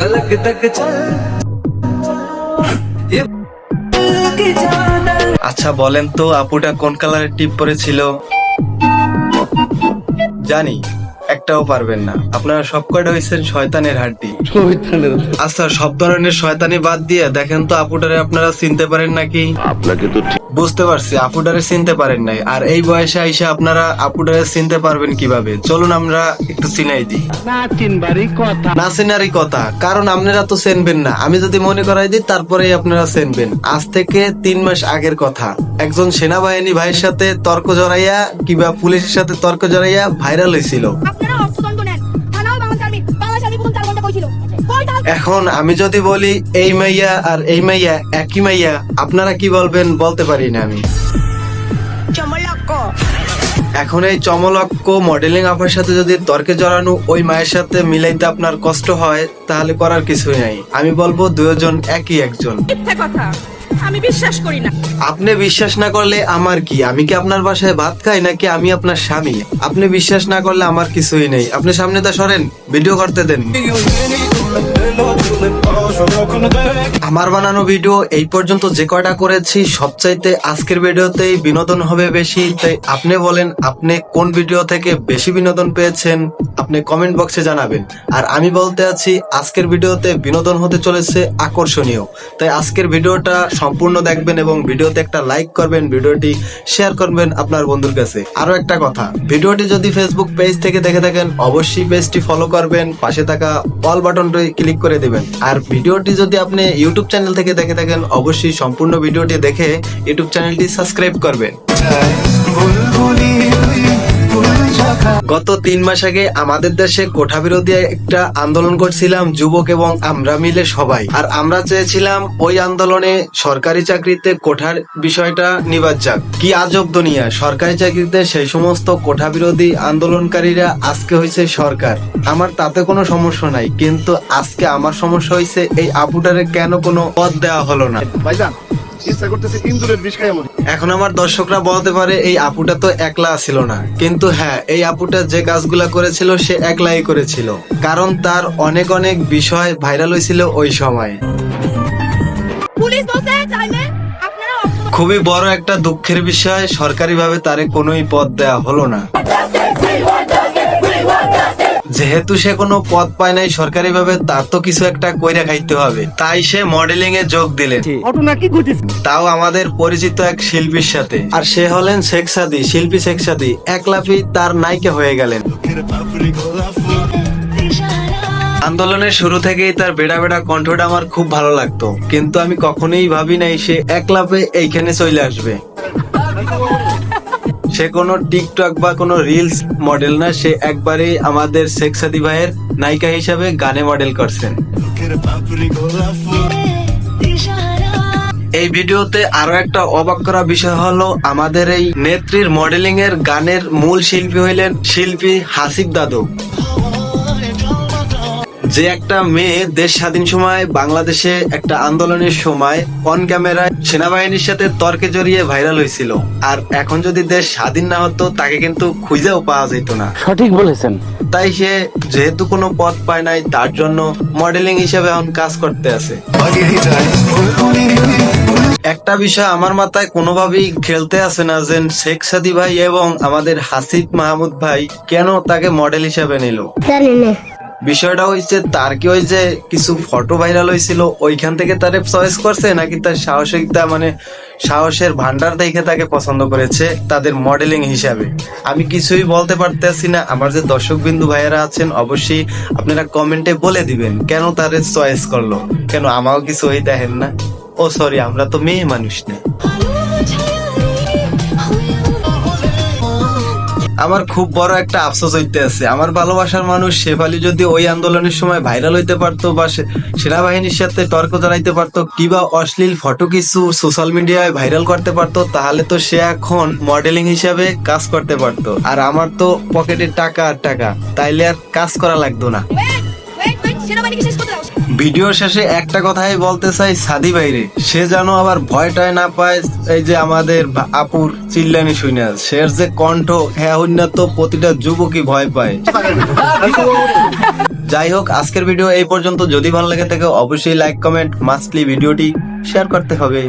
अलग तक चल ये की जाना আচ্ছা বলেন তো আপুটা কোন কালারের টিপ পরেছিল জানি একটাও পারবেন না। আপনারা সব কয়টা হয়েছেন শয়তানের হাড্ডি? আচ্ছা সব ধরনের শয়তানি বাদ দিয়ে দেখেন তো আপুটারে আপনারা চিনতে পারেন নাকি? আপনাকে তো বুঝতে পারছি আপুটারে চিনতে পারেন নাই। আর এই বয়সে আইসা আপনারা আপুটারে চিনতে পারবেন কীভাবে? চলুন আমরা একটু চিনাই দিই। না চিনবারই কথা। না চেনারই কথা কারণ আপনারা তো চেনবেন না। আমি যদি মনে করাই দিই তারপরেই আপনারা চেনবেন। আজ থেকে তিন মাস আগের কথা। একজন সেনাবাহিনী ভাইয়ের সাথে তর্ক জড়াইয়া কিংবা পুলিশের সাথে তর্ক জড়াইয়া ভাইরাল হয়েছিল এখন আমি যদি বলি এই মাইয়া আর এই মাইয়া একই মাইয়া আপনারা কি বলবেন বলতে পারি না আমি। এখন এই চমলক্ষ মডেলিং আপার সাথে যদি তর্কে জড়ানো ওই মায়ের সাথে মিলাইতে আপনার কষ্ট হয় তাহলে করার কিছুই নাই। আমি বলব দুজন একই একজন। কথা। আমি বিশ্বাস করি না। আপনি বিশ্বাস না করলে আমার কি? আমি কি আপনার বাসায় ভাত খাই নাকি আমি আপনার স্বামী? আপনি বিশ্বাস না করলে আমার কিছুই নেই। আপনি সামনে তা সরেন ভিডিও করতে দেন। আমার বানানো ভিডিও এই পর্যন্ত যে কয়টা করেছি, সবচাইতে আজকের ভিডিওতেই বিনোদন হবে বেশি। তাই আপনি বলেন, আপনি কোন ভিডিও থেকে বেশি বিনোদন পেয়েছেন, আপনি কমেন্ট বক্সে জানাবেন। আর আমি বলতে আছি, আজকের ভিডিওতে বিনোদন হতে চলেছে আকর্ষণীয়। তাই আজকের ভিডিওটা সম্পূর্ণ দেখবেন এবং ভিডিওতে একটা লাইক করবেন, ভিডিওটি শেয়ার করবেন আপনার বন্ধুর কাছে। আরও একটা কথা, ভিডিওটি যদি ফেসবুক পেজ থেকে দেখে থাকেন, অবশ্যই পেজটি ফলো করবেন, পাশে থাকা অল বাটনটি ক্লিক করে দেবেন। আর ভিডিওটি যদি আপনি ইউটিউব চ্যানেল থেকে দেখে থাকেন, অবশ্যই সম্পূর্ণ ভিডিওটি দেখে ইউটিউব চ্যানেলটি সাবস্ক্রাইব করবেন। গত তিন মাস আগে আমাদের দেশে কোঠা বিরোধী একটা আন্দোলন করছিলাম, যুবক এবং আমরা মিলে সবাই। আর আমরা চেয়েছিলাম ওই আন্দোলনে সরকারি চাকরিতে কোঠার বিষয়টা নিবাদ যাক। কি আজব দুনিয়া, সরকারি চাকরিতে সেই সমস্ত কোঠা বিরোধী আন্দোলনকারীরা আজকে হয়েছে সরকার। আমার তাতে কোনো সমস্যা নাই, কিন্তু আজকে আমার সমস্যা হয়েছে এই আপুটারে কেন কোনো পদ দেওয়া হলো না? ভাইজান করতেছে ইন্দুরের বিষ খাই এখন আমার দর্শকরা বলতে পারে এই আপুটা তো একলা ছিল না। কিন্তু হ্যাঁ এই আপুটা যে কাজগুলা করেছিল সে একলাই করেছিল। কারণ তার অনেক অনেক বিষয় ভাইরাল হয়েছিল ওই সময়। পুলিশ বসে চাইলে খুবই বড় একটা দুঃখের বিষয় সরকারিভাবে তারে কোনোই পদ দেয়া হলো না। যেহেতু সে কোনো পদ পায় নাই সরকারিভাবে তার তো কিছু একটা কইরা খাইতে হবে। তাই সে মডেলিং এ যোগ দিলেন। ঘটনা কি ঘটেছে? তাও আমাদের পরিচিত এক শিল্পীর সাথে। আর সে হলেন শেখ সাদি শিল্পী শেখ সাদি। একলাফি তার নায়িকা হয়ে গেলেন। আন্দোলনের শুরু থেকেই তার বেড়া বেড়া কণ্ঠটা আমার খুব ভালো লাগতো। কিন্তু আমি কখনোই ভাবি নাই সে একলাপে এইখানে চলে আসবে। সে কোনো টিকটক বা কোনো রিলস মডেল না, সে একবারে আমাদের শেখসাদি ভাইয়ের নায়িকা হিসাবে গানে মডেল করছেন এই ভিডিওতে আরও একটা অবাক করা বিষয় হলো, আমাদের এই নেত্রীর মডেলিং এর গানের মূল শিল্পী হইলেন শিল্পী হাসিব দাদু। যে একটা মেয়ে দেশ স্বাধীন সময় বাংলাদেশে একটা আন্দোলনের সময় অন ক্যামেরায় সেনাবাহিনীর সাথে তর্কে জড়িয়ে ভাইরাল হয়েছিল। আর এখন যদি দেশ স্বাধীন না হতো তাকে কিন্তু খুঁজেও পাওয়া যেত না। সঠিক বলেছেন। তাই সে যেহেতু কোনো পথ পায় নাই তার জন্য মডেলিং হিসেবে এখন কাজ করতে আছে। একটা বিষয় আমার মাথায় কোনোভাবেই খেলতে আসে না যে শেখ সাদি ভাই এবং আমাদের হাসিফ মাহমুদ ভাই কেন তাকে মডেল হিসাবে নিল। বিষয়টা হয়েছে তার কি ওই যে কিছু ফটো ভাইরাল হয়েছিল ওইখান থেকে তারে চয়েস করছে নাকি তার সাহসিকতা মানে সাহসের ভান্ডার দেখে তাকে পছন্দ করেছে তাদের মডেলিং হিসাবে? আমি কিছুই বলতে পারতেছি না, আমার যে দর্শক বিন্দু ভাইয়েরা আছেন, অবশ্যই আপনারা কমেন্টে বলে দিবেন, কেন তারে চয়েস করল? কেন আমাও কিছু ওই দেখেন না? ও সরি আমরা তো মেয়ে মানুষ না। আমার খুব বড় একটা আফসোস হইতে আছে। আমার ভালোবাসার মানুষ শেফালি যদি ওই আন্দোলনের সময় ভাইরাল হইতে পারতো বা সেনাবাহিনীর সাথে তর্ক জানাইতে পারতো কিবা অশ্লীল ফটো কিছু সোশ্যাল মিডিয়ায় ভাইরাল করতে পারতো, তাহলে তো সে এখন মডেলিং হিসাবে কাজ করতে পারতো। আর আমার তো পকেটে টাকা আর টাকা, তাইলে আর কাজ করা লাগতো না। শেষ করতে ভিডিও শেষে একটা কথাই বলতে চাই সাদি বাইরে সে যেন আবার ভয়টায় না পায় এই যে আমাদের আপুর চিল্লানি শুনে। সে যে কণ্ঠ হ্যাঁ তো প্রতিটা যুবকই ভয় পায়। যাই হোক, আজকের ভিডিও এই পর্যন্ত। যদি ভালো লাগে থাকে অবশ্যই লাইক কমেন্ট মাস্টলি ভিডিওটি শেয়ার করতে হবে।